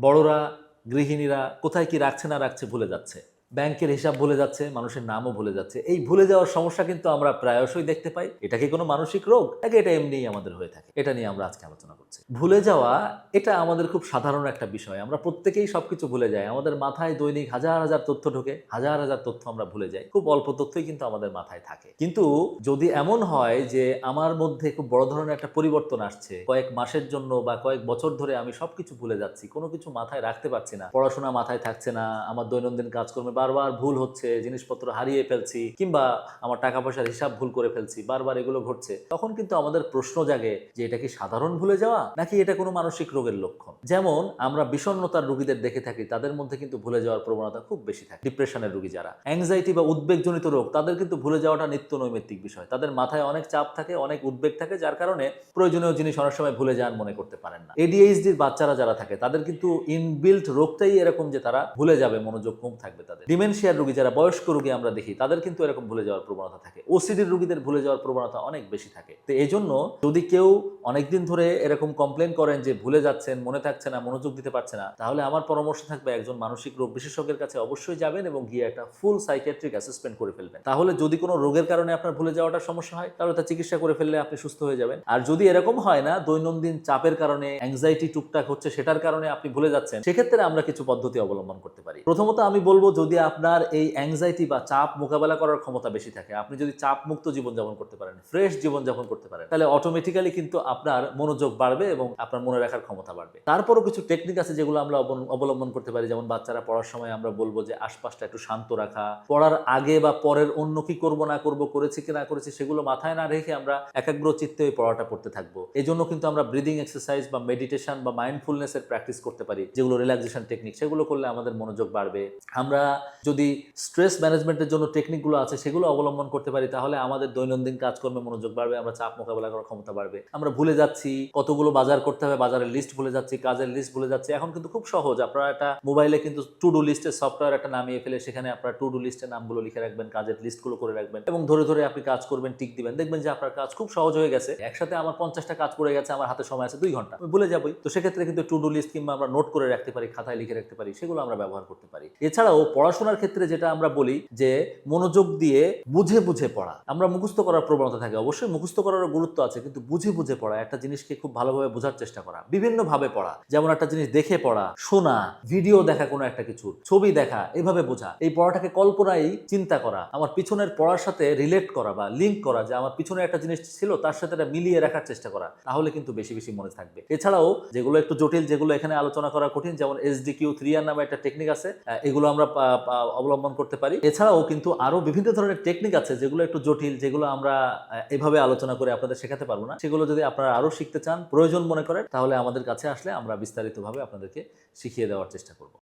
বড়রা গৃহিণীরা কোথায় কি রাখছে না রাখছে ভুলে যাচ্ছে। ব্যাংকের হিসাব ভুলে যাচ্ছে, মানুষের নামও ভুলে যাচ্ছে। এই ভুলে যাওয়ার সমস্যা কিন্তু আমরা প্রায়শই দেখতে পাই। এটা কি কোনো মানসিক রোগ? নাকি এটা এমনিই আমাদের হয়ে থাকে? এটা নিয়ে আমরা আজকে আলোচনা করছি। ভুলে যাওয়া, এটা আমাদের খুব সাধারণ একটা বিষয়। আমরা প্রত্যেকেই সবকিছু ভুলে যাই। আমাদের মাথায় দৈনিক হাজার হাজার তথ্য ঢোকে। হাজার হাজার তথ্য আমরা ভুলে যাই। খুব অল্প তথ্যই কিন্তু আমাদের মাথায় থাকে। কিন্তু যদি এমন হয় যে আমার মধ্যে খুব বড় ধরনের একটা পরিবর্তন আসছে, কয়েক মাসের জন্য বা কয়েক বছর ধরে আমি সবকিছু ভুলে যাচ্ছি, কোনো কিছু মাথায় রাখতে পারছি না, পড়াশোনা মাথায় থাকছে না, আমার দৈনন্দিন কাজকর্মে বারবার ভুল হচ্ছে, জিনিসপত্র হারিয়ে ফেলছি, কিংবা আমার টাকা পয়সার হিসাব ভুল করে ফেলছি, বারবার এগুলো ঘটছে, তখন কিন্তু আমাদের প্রশ্ন জাগে যে এটা কি সাধারণ ভুলে যাওয়া, নাকি এটা কোনো মানসিক রোগের লক্ষণ? যেমন, আমরা বিষণ্ণতার রোগীদের দেখে থাকি, তাদের মধ্যে কিন্তু ভুলে যাওয়ার প্রবণতা খুব বেশি থাকে। ডিপ্রেশনের রোগী যারা অ্যাংজাইটি বা উদ্বেগজনিত রোগ, তাদের কিন্তু ভুলে যাওয়াটা নিত্য নৈমিত্তিক বিষয়। তাদের মাথায় অনেক চাপ থাকে, অনেক উদ্বেগ থাকে, যার কারণে প্রয়োজনীয় জিনিস অনেক সময় ভুলে যান মনে করতে পারেন না। এডিএইচডির বাচ্চারা যারা থাকে, তাদের কিন্তু ইনবিল্ট রোগটাই এরকম যে তারা ভুলে যাবে, মনোযোগ কম থাকবে তাদের। ডিমেনশিয়ার রোগী যারা বয়স্ক রোগী আমরা দেখি, তাদের কিন্তু এরকম ভুলে যাওয়ার প্রবণতা থাকে। ওসিডির রোগীদের ভুলে যাওয়ার প্রবণতা অনেক বেশি থাকে। তো এই জন্য যদি কেউ অনেকদিন ধরে এরকম কমপ্লেন করেন যে ভুলে যাচ্ছেন, মনে থাকছে না, মনোযোগ দিতে পারছে না, তাহলে আমার পরামর্শ থাকবে একজন মানসিক রোগ বিশেষজ্ঞের কাছে অবশ্যই যাবেন এবং গিয়ে একটা ফুল সাইকেট্রিক অ্যাসেসমেন্ট করে ফেলবেন। তাহলে যদি কোনো রোগের কারণে আপনার ভুলে যাওয়াটা সমস্যা হয়, তাহলে তা চিকিৎসা করে ফেললে আপনি সুস্থ হয়ে যাবেন। আর যদি এরকম হয় না, দৈনন্দিন চাপের কারণে অ্যাংজাইটি টুকটাক হচ্ছে, সেটার কারণে আপনি ভুলে যাচ্ছেন, সেক্ষেত্রে আমরা কিছু পদ্ধতি অবলম্বন করতে পারি। প্রথমত আমি বলব যদি আপনার এই অ্যাংজাইটি বা চাপ মোকাবেলা করার ক্ষমতা বেশি থাকে। আপনি যদি চাপ মুক্ত জীবনযাপন করতে পারেন ফ্রেশ জীবনযাপন করতে পারেন, তাহলে অটোমেটিক্যালি কিন্তু আপনার মনোযোগ বাড়বে এবং আপনার মনে রাখার ক্ষমতা বাড়বে। তারপরও কিছু টেকনিক আছে যেগুলো আমরা অবল- অবলম্বন করতে পারি। যেমন বাচ্চারা পড়ার সময় আমরা বলব যে আশপাশটা একটু শান্ত রাখা। পড়ার আগে বা পরের অন্য কি করব, না করব, করেছি কি না করেছি সেগুলো মাথায় না রেখে আমরা একাগ্র চিত্তে ওই পড়াটা পড়তে থাকব। এই জন্য কিন্তু আমরা ব্রিদিং এক্সারসাইজ বা মেডিটেশন বা মাইন্ডফুলনেস এর প্র্যাকটিস করতে পারি। যেগুলো রিল্যাক্সেশন টেকনিক সেগুলো করলে আমাদের মনোযোগ বাড়বে। আমরা যদি স্ট্রেস ম্যানেজমেন্টের জন্য টেকনিকগুলো আছে, সেগুলো অবলম্বন করতে পারি, তাহলে আমাদের দৈনন্দিন কাজকর্মে মনোযোগ বাড়বে, আমরা চাপ মোকাবেলা করার ক্ষমতা বাড়বে। আমরা ভুলে যাচ্ছি, কতগুলো বাজার করতে হবে, বাজারের লিস্ট ভুলে যাচ্ছি, কাজের লিস্ট ভুলে যাচ্ছি। এখন কিন্তু খুব সহজ, আপনারা একটা মোবাইলে কিন্তু টু ডু লিস্টের সফটওয়্যার একটা নামিয়ে ফেলে, সেখানে আপনার টু ডু লিস্টের নামগুলো লিখে রাখবেন, কাজের লিস্টগুলো করে রাখবেন এবং ধরে ধরে আপনি কাজ করবেন টিক দিবেন। দেখবেন যে আপনার কাজ খুব সহজ হয়ে গেছে, একসাথে আমার পঞ্চাশটা কাজ পড়ে গেছে, আমার হাতে সময় আছে দুই ঘণ্টা। আমি ভুলে যাবই। তো সেক্ষেত্রে কিন্তু টু ডু লিস্ট কিংবা আমরা নোট করে রাখতে পারি, খাতায় লিখে রাখতে পারি, সেগুলো আমরা ব্যবহার করতে পারি। এছাড়াও পড়াশোনার ক্ষেত্রে যেটা আমরা বলি যে মনোযোগ দিয়ে বুঝে বুঝে পড়া। আমরা মুখস্থ করার প্রবণতা থাকে, অবশ্যই মুখস্থ করারও গুরুত্ব আছে, কিন্তু বুঝে বুঝে পড়া একটা জিনিসকে খুব ভালোভাবে বোঝার চেষ্টা করা। বিভিন্ন ভাবে পড়া, যেমন একটা জিনিস দেখে পড়া, শোনা, ভিডিও দেখা কোনো একটা কিছু, ছবি দেখা, এভাবে বোঝা। এই পড়াটাকে কল্পনায় চিন্তা করা, আমার পিছনের পড়ার সাথে রিলেট করা বা লিঙ্ক করা যে আমার পিছনে একটা জিনিস ছিল তার সাথে এটা মিলিয়ে রাখার চেষ্টা করা, তাহলে কিন্তু বেশি বেশি মনে থাকবে। এছাড়াও যেগুলো একটু জটিল, যেগুলো এখানে আলোচনা করা কঠিন, যেমন এসডি কিউ থ্রি আর নামে একটা টেকনিক আছে এগুলো আমরা অবলম্বন করতে পারি। এছাড়াও কিন্তু আরও বিভিন্ন ধরনের টেকনিক আছে যেগুলো একটু জটিল, যেগুলো আমরা এভাবে আলোচনা করে আপনাদের শেখাতে পারব না। সেগুলো যদি আপনারা আরও শিখতে চান, প্রয়োজন মনে করেন, তাহলে আমাদের কাছে আসলে আমরা বিস্তারিতভাবে আপনাদেরকে শিখিয়ে দেওয়ার চেষ্টা করব।